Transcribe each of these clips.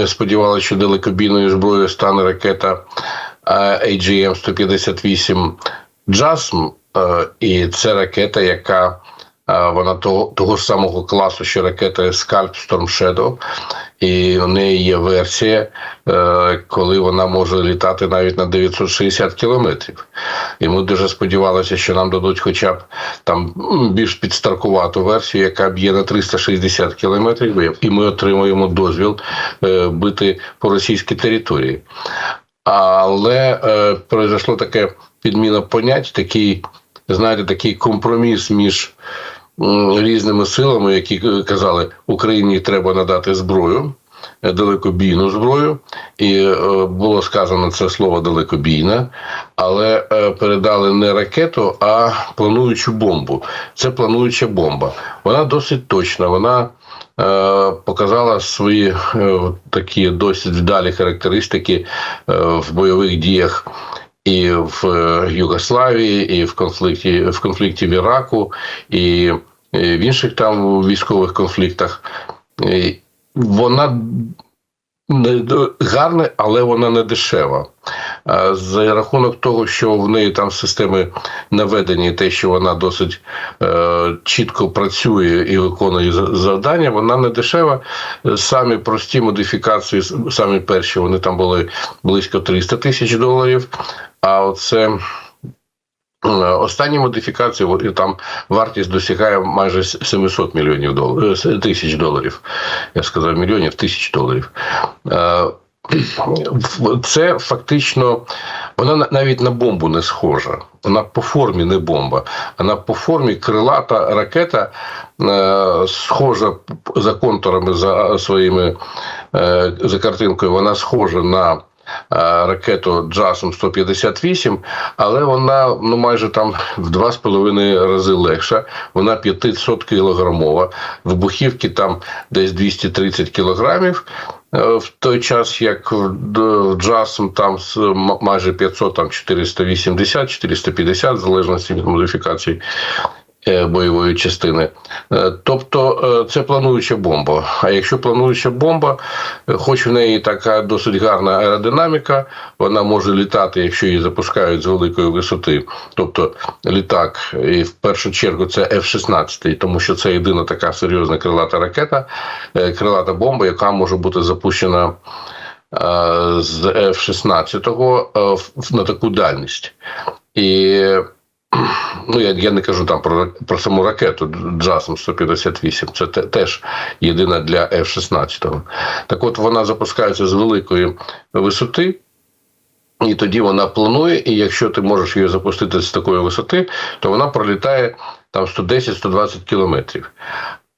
ми сподівалися, що далекобійною зброєю стане ракета AGM-158 JASM, е, і це ракета, яка е, вона того, того ж самого класу, що ракета Scalp Storm Shadow, і у неї є версія, е, коли вона може літати навіть на 960 кілометрів. І ми дуже сподівалися, що нам дадуть хоча б там більш підстаркувату версію, яка б'є на 360 кілометрів, і ми отримуємо дозвіл е, бити по російській території. Але е, произошло таке підміна понять, такий, знаєте, такий компроміс між різними силами, які е, казали, Україні треба надати зброю, е, далекобійну зброю, і е, було сказано це слово далекобійна, але передали не ракету, а плануючу бомбу. Це плануюча бомба. Вона досить точна. Вона показала свої такі досить вдалі характеристики в бойових діях. І в е, Югославії, і в конфлікті в конфлікті в Іраку, і е, в інших там військових конфліктах. Вона не гарна, але вона не дешева. А За рахунок того, що в неї там системи наведені, те, що вона досить е, чітко працює і виконує завдання, вона не дешева. Самі прості модифікації, самі перші, вони там були близько 300 тисяч доларів. А оце е, останні модифікації, там вартість досягає майже 700 мільйонів доларів, е, тисяч доларів. Я сказав мільйонів, тисяч доларів. Це фактично вона на- навіть на бомбу не схожа. Вона по формі не бомба. Вона по формі крилата ракета е, схожа за контурами за своїми е, за картинкою. Вона схожа на ракету JASM 158, але вона ну майже там в два з половиною рази легша. Вона 500 кілограмова. Вибухівки там десь 230 кілограмів. Е, В той час, як в д- там майже 500, там 480, 450, в залежності від модифікацій е, бойової частини. Е, Тобто е, це плануюча бомба. А якщо плануюча бомба, е, хоч в неї така досить гарна аеродинаміка, вона може літати, якщо її запускають з великої висоти. Тобто літак, і в першу чергу це F-16, тому що це єдина така серйозна крилата ракета, е, крилата бомба, яка може бути запущена е, з F-16 е, на таку дальність. І ну, я, я не кажу там про, про саму ракету JASM 158, це те, теж єдина для F-16. Так от вона запускається з великої висоти. І тоді вона планує, і якщо ти можеш її запустити з такої висоти, то вона пролітає там 110-120 кілометрів.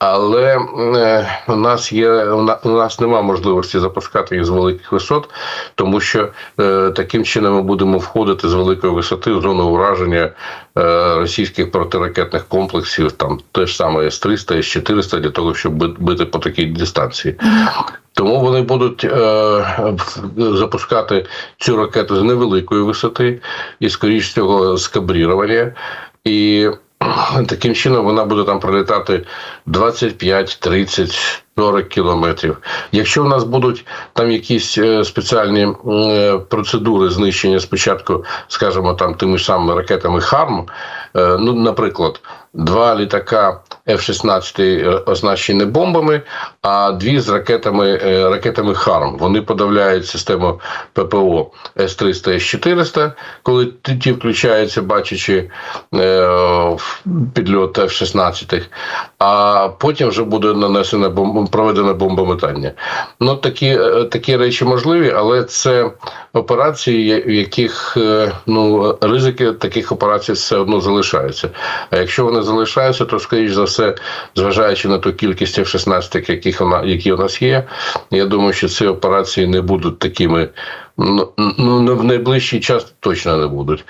Але е, у нас є у нас немає можливості запускати їх з великих висот, тому що е, таким чином ми будемо входити з великої висоти в зону ураження е, російських протиракетних комплексів, там те ж саме С-300, С-400, для того, щоб би- бити по такій дистанції. Тому вони будуть е, запускати цю ракету з невеликої висоти і, скоріш всього, з. І таким чином вона буде там пролітати 25, 30, 40 кілометрів. Якщо в нас будуть там якісь е, спеціальні е, процедури знищення спочатку, скажімо, там тими ж самими ракетами ХАРМ, е, ну, наприклад, два літака F-16 е, оснащені бомбами, а дві з ракетами, е, ракетами ХАРМ. Вони подавляють систему ППО С-300, С-400, коли ті включаються, бачачи е, підльот F-16, а потім вже буде нанесено бомб, проведено бомбометання. Ну, такі, такі речі можливі, але це операції, в яких е, ну, ризики таких операцій все одно залишаються. А якщо вони залишаються, то скоріш за все, зважаючи на ту кількість F-16, яких вона, які у нас є, я думаю, що ці операції не будуть такими. Ну, ну в найближчий час точно не будуть.